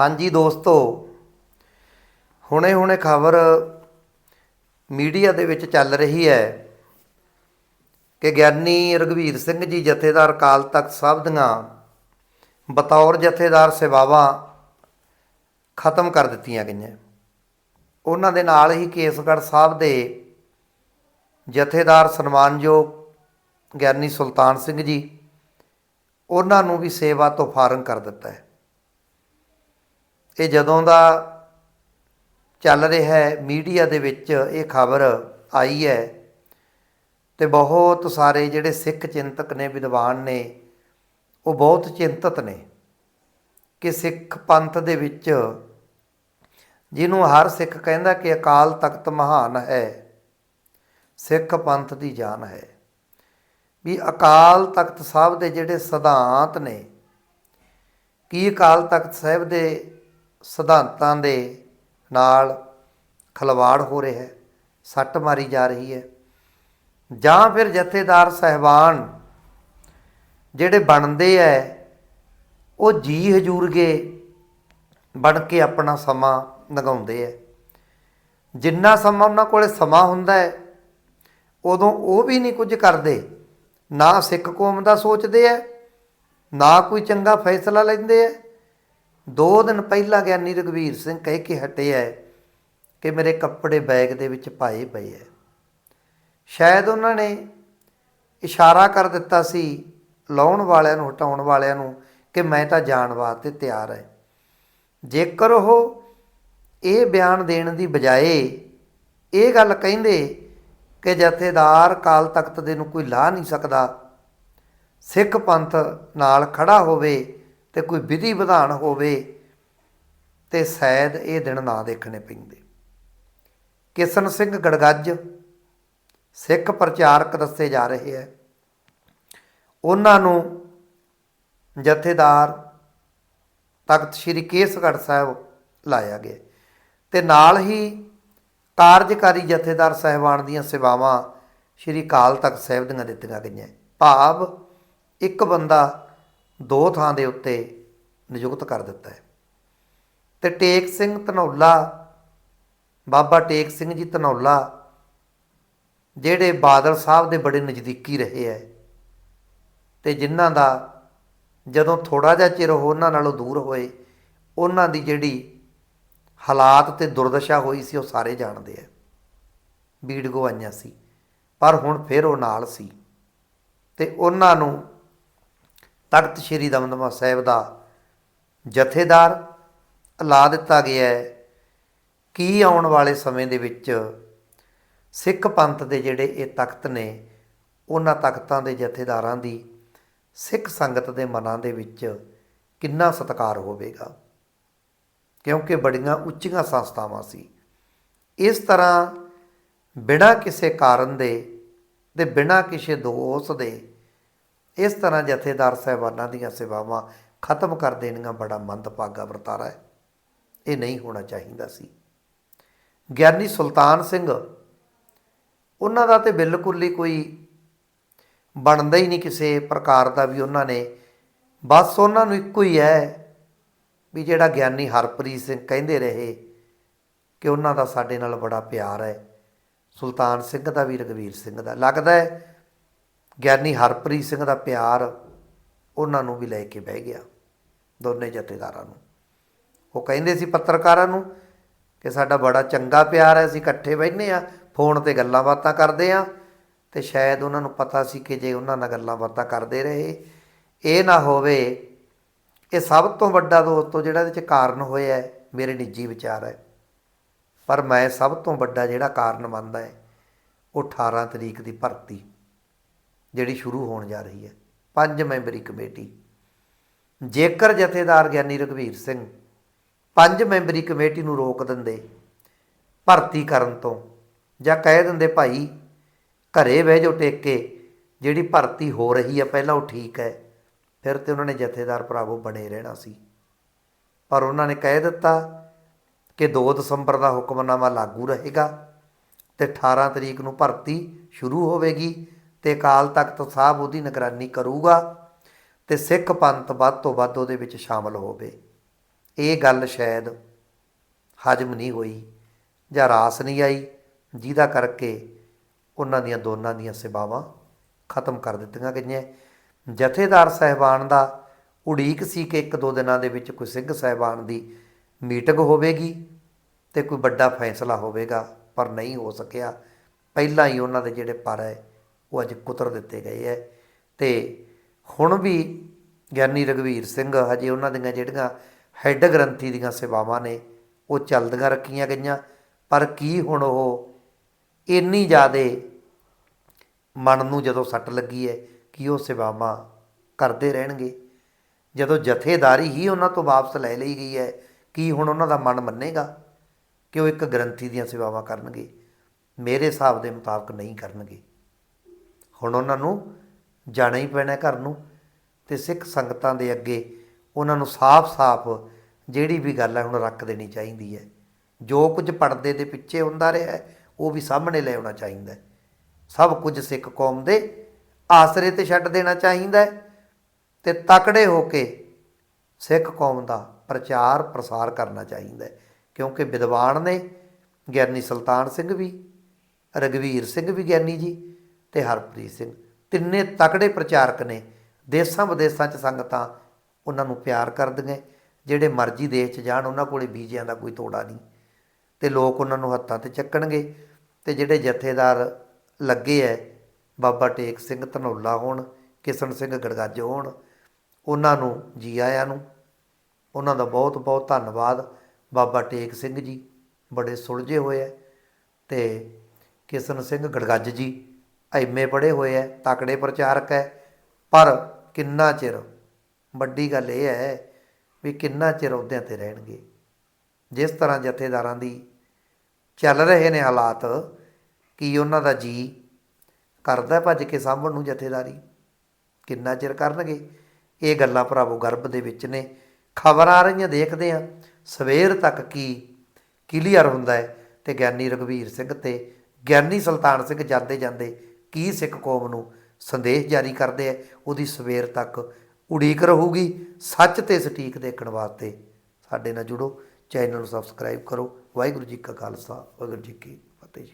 ਹਾਂਜੀ ਦੋਸਤੋ, ਹੁਣੇ-ਹੁਣੇ ਖਬਰ ਮੀਡੀਆ ਦੇ ਵਿੱਚ ਚੱਲ ਰਹੀ ਹੈ ਕਿ ਗਿਆਨੀ ਰਗਵੀਰ ਸਿੰਘ ਜੀ ਜਥੇਦਾਰ ਅਕਾਲ ਤਖਤ ਸਾਹਿਬ ਦੀਆਂ ਬਤੌਰ ਜਥੇਦਾਰ ਸੇਵਾਵਾਂ ਖਤਮ ਕਰ ਦਿੱਤੀਆਂ ਗਈਆਂ। ਉਹਨਾਂ ਦੇ ਨਾਲ ਹੀ ਕੇਸਗੜ੍ਹ ਸਾਹਿਬ ਦੇ ਜਥੇਦਾਰ ਸਨਮਾਨਯੋਗ ਗਿਆਨੀ ਸੁਲਤਾਨ ਸਿੰਘ ਜੀ, ਉਹਨਾਂ ਨੂੰ ਵੀ ਸੇਵਾ ਤੋਂ ਫਾਰਗ ਕਰ ਦਿੱਤਾ ਹੈ। ਇਹ ਜਦੋਂ ਦਾ ਚੱਲ ਰਿਹਾ ਹੈ ਮੀਡੀਆ ਦੇ ਵਿੱਚ ਇਹ ਖਬਰ ਆਈ ਹੈ ਤੇ ਬਹੁਤ ਸਾਰੇ ਜਿਹੜੇ ਸਿੱਖ ਚਿੰਤਕ ਨੇ, ਵਿਦਵਾਨ ਨੇ, ਉਹ ਬਹੁਤ ਚਿੰਤਤ ਨੇ ਕਿ ਸਿੱਖ ਪੰਥ ਦੇ ਵਿੱਚ ਜਿਹਨੂੰ ਹਰ ਸਿੱਖ ਕਹਿੰਦਾ ਕਿ ਅਕਾਲ ਤਖਤ ਮਹਾਨ ਹੈ, ਸਿੱਖ ਪੰਥ ਦੀ ਜਾਨ ਹੈ। ਵੀ ਅਕਾਲ ਤਖਤ ਸਾਹਿਬ ਦੇ ਜਿਹੜੇ ਸਿਧਾਂਤ ਨੇ, ਕੀ ਅਕਾਲ ਤਖਤ ਸਾਹਿਬ ਦੇ ਸਿਧਾਂਤਾਂ ਦੇ ਨਾਲ ਖਲਵਾੜ ਹੋ ਰਿਹਾ ਹੈ, ਸੱਟ ਮਾਰੀ ਜਾ ਰਹੀ ਹੈ। ਜਾਂ ਫਿਰ ਜਥੇਦਾਰ ਸਹਿਬਾਨ ਜਿਹੜੇ ਬਣਦੇ ਐ, ਉਹ ਜੀ ਹਜੂਰਗੇ ਬਣ ਕੇ ਆਪਣਾ ਸਮਾਂ ਲਗਾਉਂਦੇ ਐ। ਜਿੰਨਾ ਸਮਾਂ ਉਹਨਾਂ ਕੋਲੇ ਸਮਾਂ ਹੁੰਦਾ ਹੈ ਉਦੋਂ ਉਹ ਵੀ ਨਹੀਂ ਕੁਝ ਕਰਦੇ। ਨਾ ਸਿੱਖ ਕੌਮ ਦਾ ਸੋਚਦੇ ਐ, ਨਾ ਕੋਈ ਚੰਗਾ ਫੈਸਲਾ ਲੈਂਦੇ ਐ। ਦੋ ਦਿਨ ਪਹਿਲਾਂ ਗਿਆਨੀ ਰਗਵੀਰ ਸਿੰਘ ਕਹਿ ਕੇ ਹਟੇ ਐ ਕਿ ਮੇਰੇ ਕੱਪੜੇ ਬੈਗ ਦੇ ਵਿੱਚ ਪਾਏ ਪਏ ਐ ਸ਼ਾਇਦ ਉਹਨਾਂ ਨੇ ਇਸ਼ਾਰਾ ਕਰ ਦਿੱਤਾ ਸੀ ਲਾਉਣ ਵਾਲਿਆਂ ਨੂੰ, ਹਟਾਉਣ ਵਾਲਿਆਂ ਨੂੰ ਕਿ ਮੈਂ ਤਾਂ ਜਾਣ ਵਾਸਤੇ ਤਿਆਰ ਹੈ। ਜੇਕਰ ਉਹ ਇਹ ਬਿਆਨ ਦੇਣ ਦੀ ਬਜਾਏ ਇਹ ਗੱਲ ਕਹਿੰਦੇ ਕਿ ਜਥੇਦਾਰ ਕਾਲ ਤਖਤ ਦੇ ਨੂੰ ਕੋਈ ਲਾਹ ਨਹੀਂ ਸਕਦਾ, ਸਿੱਖ ਪੰਥ ਨਾਲ ਖੜਾ ਹੋਵੇ ਤੇ ਕੋਈ ਵਿਧੀ ਵਿਧਾਨ ਹੋਵੇ ਤੇ ਸ਼ਾਇਦ ਇਹ ਦਿਨ ਨਾ ਦੇਖਣੇ ਪੈਂਦੇ। ਕਿਸ਼ਨ ਸਿੰਘ ਗੜਗੱਜ ਸਿੱਖ ਪ੍ਰਚਾਰਕ ਦੱਸੇ ਜਾ ਰਹੇ ਹੈ। ਉਹਨਾਂ ਨੂੰ ਜਥੇਦਾਰ ਤਖਤ ਸ੍ਰੀ ਕੇਸਗੜ੍ਹ ਸਾਹਿਬ ਲਾਇਆ ਗਿਆ ਤੇ ਨਾਲ ਹੀ ਕਾਰਜਕਾਰੀ ਜਥੇਦਾਰ ਸਹਿਬਾਨ ਦੀਆਂ ਸੇਵਾਵਾਂ ਸ੍ਰੀ ਕਾਲ ਤਖਤ ਸਾਹਿਬ ਦੀਆਂ ਦਿੱਤੀਆਂ ਗਈਆਂ। ਭਾਵ ਇੱਕ ਬੰਦਾ ਦੋ ਥਾਂ ਦੇ ਉੱਤੇ ਨਿਯੁਕਤ ਕਰ ਦਿੱਤਾ ਹੈ। ਤੇ ਟੇਕ ਸਿੰਘ ਧਨੌਲਾ, ਬਾਬਾ ਟੇਕ ਸਿੰਘ ਜੀ ਧਨੌਲਾ, ਜਿਹੜੇ ਬਾਦਲ ਸਾਹਿਬ ਦੇ ਬੜੇ ਨਜ਼ਦੀਕੀ ਰਹੇ ਐ ਤੇ ਜਿਨ੍ਹਾਂ ਦਾ ਜਦੋਂ ਥੋੜਾ ਜਿਹਾ ਚਿਰ ਉਹ ਉਹਨਾਂ ਨਾਲੋਂ ਦੂਰ ਹੋਏ, ਉਹਨਾਂ ਦੀ ਜਿਹੜੀ ਹਾਲਾਤ ਤੇ ਦੁਰਦਸ਼ਾ ਹੋਈ ਸੀ ਉਹ ਸਾਰੇ ਜਾਣਦੇ ਐ ਬੀੜ ਗਵਾਈਆਂ ਸੀ, ਪਰ ਹੁਣ ਫਿਰ ਉਹ ਨਾਲ ਸੀ ਤੇ ਉਹਨਾਂ ਨੂੰ ਤਖਤ ਸ੍ਰੀ ਦਮਦਮਾ ਸਾਹਿਬ ਦਾ ਜਥੇਦਾਰ ਲਾ ਦਿੱਤਾ ਗਿਆ ਹੈ ਕੀ ਆਉਣ ਵਾਲੇ ਸਮੇਂ ਦੇ ਵਿੱਚ ਸਿੱਖ ਪੰਥ ਦੇ ਜਿਹੜੇ ਇਹ ਤਖਤ ਨੇ, ਉਹਨਾਂ ਤਖਤਾਂ ਦੇ ਜਥੇਦਾਰਾਂ ਦੀ ਸਿੱਖ ਸੰਗਤ ਦੇ ਮਨਾਂ ਦੇ ਵਿੱਚ ਕਿੰਨਾ ਸਤਿਕਾਰ ਹੋਵੇਗਾ। ਕਿਉਂਕਿ ਬੜੀਆਂ ਉੱਚੀਆਂ ਸੰਸਥਾਵਾਂ ਸੀ। ਇਸ ਤਰ੍ਹਾਂ ਬਿਨਾਂ ਕਿਸੇ ਕਾਰਨ ਦੇ ਤੇ ਬਿਨਾਂ ਕਿਸੇ ਦੋਸ਼ ਦੇ ਇਸ ਤਰ੍ਹਾਂ ਜਥੇਦਾਰ ਸਾਹਿਬਾਨਾਂ ਦੀਆਂ ਸੇਵਾਵਾਂ ਖਤਮ ਕਰ ਦੇਣੀਆਂ ਬੜਾ ਮੰਦਭਾਗਾ ਵਰਤਾਰਾ ਹੈ। ਇਹ ਨਹੀਂ ਹੋਣਾ ਚਾਹੀਦਾ ਸੀ। ਗਿਆਨੀ ਸੁਲਤਾਨ ਸਿੰਘ, ਉਹਨਾਂ ਦਾ ਤੇ ਬਿਲਕੁਲ ਹੀ ਕੋਈ ਬਣਦਾ ਹੀ ਨਹੀਂ ਕਿਸੇ ਪ੍ਰਕਾਰ ਦਾ ਵੀ ਉਹਨਾਂ ਨੇ। ਬਸ ਉਹਨਾਂ ਨੂੰ ਇੱਕੋ ਹੀ ਹੈ ਵੀ ਜਿਹੜਾ ਗਿਆਨੀ ਹਰਪ੍ਰੀਤ ਸਿੰਘ ਕਹਿੰਦੇ ਰਹੇ ਕਿ ਉਹਨਾਂ ਦਾ ਸਾਡੇ ਨਾਲ ਬੜਾ ਪਿਆਰ ਹੈ। ਸੁਲਤਾਨ ਸਿੰਘ ਦਾ ਵੀ ਰਗਵੀਰ ਸਿੰਘ ਦਾ। ਲੱਗਦਾ ਹੈ ਗਿਆਨੀ ਹਰਪ੍ਰੀਤ ਸਿੰਘ ਦਾ ਪਿਆਰ ਉਹਨਾਂ ਨੂੰ ਵੀ ਲੈ ਕੇ ਬਹਿ ਗਿਆ, ਦੋਨੇ ਜਥੇਦਾਰਾਂ ਨੂੰ। ਉਹ ਕਹਿੰਦੇ ਸੀ ਪੱਤਰਕਾਰਾਂ ਨੂੰ ਕਿ ਸਾਡਾ ਬੜਾ ਚੰਗਾ ਪਿਆਰ ਹੈ, ਅਸੀਂ ਇਕੱਠੇ ਬੈਠਨੇ ਆ ਫੋਨ ਤੇ ਗੱਲਾਂ ਬਾਤਾਂ ਕਰਦੇ ਆ ਤੇ ਸ਼ਾਇਦ ਉਹਨਾਂ ਨੂੰ ਪਤਾ ਸੀ ਕਿ ਜੇ ਉਹਨਾਂ ਨਾਲ ਗੱਲਾਂ ਬਾਤਾਂ ਕਰਦੇ ਰਹੇ, ਇਹ ਨਾ ਹੋਵੇ, ਇਹ ਸਭ ਤੋਂ ਵੱਡਾ ਦੋਸਤੋ ਜਿਹੜਾ ਇਹਦੇ ਚ ਕਾਰਨ ਹੋਇਆ ਮੇਰੇ ਨਿੱਜੀ ਵਿਚਾਰ ਹੈ। ਪਰ ਮੈਂ ਸਭ ਤੋਂ ਵੱਡਾ ਜਿਹੜਾ ਕਾਰਨ ਮੰਨਦਾ ਹੈ, ਉਹ 18 ਤਰੀਕ ਦੀ ਭਰਤੀ ਜਿਹੜੀ ਸ਼ੁਰੂ ਹੋਣ ਜਾ ਰਹੀ ਹੈ। ਪੰਜ ਮੈਂਬਰੀ ਕਮੇਟੀ। ਜੇਕਰ ਜਥੇਦਾਰ ਗਿਆਨੀ ਰਘਵੀਰ ਸਿੰਘ ਪੰਜ ਮੈਂਬਰੀ ਕਮੇਟੀ ਨੂੰ ਰੋਕ ਦਿੰਦੇ ਭਰਤੀ ਕਰਨ ਤੋਂ ਜਾਂ ਕਹਿ ਦਿੰਦੇ, ਭਾਈ, ਘਰੇ ਬਹਿ ਜਾਓ ਟੇਕ ਕੇ ਜਿਹੜੀ ਭਰਤੀ ਹੋ ਰਹੀ ਹੈ, ਪਹਿਲਾਂ ਉਹ ਠੀਕ ਹੈ। ਫਿਰ ਤੇ ਉਹਨਾਂ ਨੇ ਜਥੇਦਾਰ ਭਰਾਵੋ ਬਣੇ ਰਹਿਣਾ ਸੀ। ਪਰ ਉਹਨਾਂ ਨੇ ਕਹਿ ਦਿੱਤਾ ਕਿ 2 ਦਸੰਬਰ ਦਾ ਹੁਕਮਨਾਮਾ ਲਾਗੂ ਰਹੇਗਾ ਤੇ 18 ਤਰੀਕ ਨੂੰ ਭਰਤੀ ਸ਼ੁਰੂ ਹੋਵੇਗੀ ਤੇ ਅਕਾਲ ਤਖਤ ਸਾਹਿਬ ਉਹਦੀ ਨਿਗਰਾਨੀ ਕਰੂਗਾ ਤੇ ਸਿੱਖ ਪੰਥ ਵੱਧ ਤੋਂ ਵੱਧ ਉਹਦੇ ਵਿੱਚ ਸ਼ਾਮਲ ਹੋਵੇ। ਇਹ ਗੱਲ ਸ਼ਾਇਦ ਹਜਮ ਨਹੀਂ ਹੋਈ ਜਾਂ ਰਾਸ ਨਹੀਂ ਆਈ, ਜਿਹਦਾ ਕਰਕੇ ਉਹਨਾਂ ਦੀਆਂ ਦੋਨਾਂ ਦੀਆਂ ਸੇਵਾਵਾਂ ਖਤਮ ਕਰ ਦਿੱਤੀਆਂ ਗਈਆਂ। ਜਥੇਦਾਰ ਸਹਿਬਾਨ ਦਾ ਉਡੀਕ ਸੀ ਕਿ ਇੱਕ ਦੋ ਦਿਨਾਂ ਦੇ ਵਿੱਚ ਕੋਈ ਸਿੰਘ ਸਹਿਬਾਨ ਦੀ ਮੀਟਿੰਗ ਹੋਵੇਗੀ ਤੇ ਕੋਈ ਵੱਡਾ ਫੈਸਲਾ ਹੋਵੇਗਾ, ਪਰ ਨਹੀਂ ਹੋ ਸਕਿਆ। ਪਹਿਲਾਂ ਹੀ ਉਹਨਾਂ ਦੇ ਜਿਹੜੇ ਪਰ ਹੈ ਉਹ ਅੱਜ ਕੁਤਰ ਦਿੱਤੇ ਗਏ ਹੈ ਤੇ ਹੁਣ ਵੀ ਗਿਆਨੀ ਰਗਵੀਰ ਸਿੰਘ ਹਜੇ ਉਹਨਾਂ ਦੀਆਂ ਜਿਹੜੀਆਂ ਹੈੱਡ ਗ੍ਰੰਥੀ ਦੀਆਂ ਸੇਵਾਵਾਂ ਨੇ, ਉਹ ਚੱਲਦੀਆਂ ਰੱਖੀਆਂ ਗਈਆਂ। ਪਰ ਕੀ ਹੁਣ ਉਹ ਇੰਨੀ ਜ਼ਿਆਦੇ ਮਨ ਨੂੰ ਜਦੋਂ ਸੱਟ ਲੱਗੀ ਹੈ ਕਿ ਉਹ ਸੇਵਾਵਾਂ ਕਰਦੇ ਰਹਿਣਗੇ? ਜਦੋਂ ਜਥੇਦਾਰੀ ਹੀ ਉਹਨਾਂ ਤੋਂ ਵਾਪਸ ਲੈ ਲਈ ਗਈ ਹੈ ਕੀ ਹੁਣ ਉਹਨਾਂ ਦਾ ਮਨ ਮੰਨੇਗਾ ਕਿ ਉਹ ਇੱਕ ਗ੍ਰੰਥੀ ਦੀਆਂ ਸੇਵਾਵਾਂ ਕਰਨਗੇ? ਮੇਰੇ ਹਿਸਾਬ ਦੇ ਮੁਤਾਬਕ ਨਹੀਂ ਕਰਨਗੇ। ਹੁਣ ਉਹਨਾਂ ਨੂੰ ਜਾਣਾ ਹੀ ਪੈਣਾ ਘਰ ਨੂੰ ਤੇ ਸਿੱਖ ਸੰਗਤਾਂ ਦੇ ਅੱਗੇ ਉਹਨਾਂ ਨੂੰ ਸਾਫ਼-ਸਾਫ਼ ਜਿਹੜੀ ਵੀ ਗੱਲ ਹੈ ਹੁਣ ਰੱਖ ਦੇਣੀ ਚਾਹੀਦੀ ਹੈ। ਜੋ ਕੁਝ ਪਰਦੇ ਦੇ ਪਿੱਛੇ ਹੁੰਦਾ ਰਿਹਾ ਉਹ ਵੀ ਸਾਹਮਣੇ ਲੈ ਆਉਣਾ ਚਾਹੀਦਾ ਹੈ। ਸਭ ਕੁਝ ਸਿੱਖ ਕੌਮ ਦੇ ਆਸਰੇ ਤੇ ਛੱਡ ਦੇਣਾ ਚਾਹੀਦਾ ਹੈ ਤੇ ਤਕੜੇ ਹੋ ਕੇ ਸਿੱਖ ਕੌਮ ਦਾ ਪ੍ਰਚਾਰ ਪ੍ਰਸਾਰ ਕਰਨਾ ਚਾਹੀਦਾ ਹੈ। ਕਿਉਂਕਿ ਵਿਦਵਾਨ ਨੇ ਗਿਆਨੀ ਸੁਲਤਾਨ ਸਿੰਘ ਵੀ ਰਗਵੀਰ ਸਿੰਘ ਵੀ ਗਿਆਨੀ ਜੀ ਤੇ ਹਰਪ੍ਰੀਤ ਸਿੰਘ। ਤਿੰਨੇ ਤਕੜੇ ਪ੍ਰਚਾਰਕ ਨੇ। ਦੇਸਾਂ ਵਿਦੇਸਾਂ 'ਚ ਸੰਗਤਾਂ ਉਹਨਾਂ ਨੂੰ ਪਿਆਰ ਕਰਦੀਆਂ ਜਿਹੜੇ ਮਰਜ਼ੀ ਦੇਸ਼ 'ਚ ਜਾਣ, ਉਹਨਾਂ ਕੋਲੇ ਬੀਜਿਆਂ ਦਾ ਕੋਈ ਤੋੜਾ ਨਹੀਂ। ਤੇ ਲੋਕ ਉਹਨਾਂ ਨੂੰ ਹੱਥਾਂ ਤੇ ਚੱਕਣਗੇ। ਤੇ ਜਿਹੜੇ ਜਥੇਦਾਰ ਲੱਗੇ ਐ, ਬਾਬਾ ਟੇਕ ਸਿੰਘ ਧਨੌਲਾ ਹੋਣ, ਕਿਸ਼ਨ ਸਿੰਘ ਗੜਗੱਜ ਹੋਣ, ਉਹਨਾਂ ਨੂੰ ਜੀ ਆਇਆਂ ਨੂੰ। ਉਹਨਾਂ ਦਾ ਬਹੁਤ ਬਹੁਤ ਧੰਨਵਾਦ। ਬਾਬਾ ਟੇਕ ਸਿੰਘ ਜੀ ਬੜੇ ਸੁਲਝੇ ਹੋਏ ਐ। ਤੇ ਕਿਸ਼ਨ ਸਿੰਘ ਗੜਗੱਜ ਜੀ ਐਮਏ ਪੜ੍ਹੇ ਹੋਏ ਐ, ਤਕੜੇ ਪ੍ਰਚਾਰਕ ਐ, ਪਰ ਕਿੰਨਾ ਚਿਰ, ਵੱਡੀ ਗੱਲ ਇਹ ਹੈ ਵੀ ਕਿੰਨਾ ਚਿਰ ਅਹੁਦਿਆਂ ਤੇ ਰਹਿਣਗੇ। ਜਿਸ ਤਰ੍ਹਾਂ ਜਥੇਦਾਰਾਂ ਦੀ ਚੱਲ ਰਹੇ ਨੇ ਹਾਲਾਤ, ਕੀ ਉਹਨਾਂ ਦਾ ਜੀ ਕਰਦਾ ਭੱਜ ਕੇ ਸਾਂਭਣ ਨੂੰ ਜਥੇਦਾਰੀ? ਕਿੰਨਾ ਚਿਰ ਕਰਨਗੇ? ਇਹ ਗੱਲਾਂ ਭਰਾਵੋ ਗਰਭ ਦੇ ਵਿੱਚ ਨੇ। ਖਬਰਾਂ ਆ ਰਹੀਆਂ ਦੇਖਦੇ ਆ ਸਵੇਰ ਤੱਕ ਕੀ ਕਲੀਅਰ ਹੁੰਦਾ ਹੈ ਤੇ ਗਿਆਨੀ ਰਘਵੀਰ ਸਿੰਘ ਤੇ ਗਿਆਨੀ ਸੁਲਤਾਨ ਸਿੰਘ ਜਾਂਦੇ ਜਾਂਦੇ ਕੀ ਸਿੱਖ ਕੌਮ ਨੂੰ ਸੰਦੇਸ਼ ਜਾਰੀ ਕਰਦੇ ਹੈ ਉਹਦੀ ਸਵੇਰ ਤੱਕ ਉਡੀਕ ਰਹੂਗੀ। ਸੱਚ ਤੇ ਸਟੀਕ ਦੇਖਣ ਵਾਸਤੇ ਸਾਡੇ ਨਾਲ ਜੁੜੋ। ਚੈਨਲ ਨੂੰ ਸਬਸਕ੍ਰਾਈਬ ਕਰੋ। ਵਾਹਿਗੁਰੂ ਜੀ ਕਾ ਖਾਲਸਾ, ਵਾਹਿਗੁਰੂ ਜੀ ਕੀ ਫਤਿਹ ਜੀ।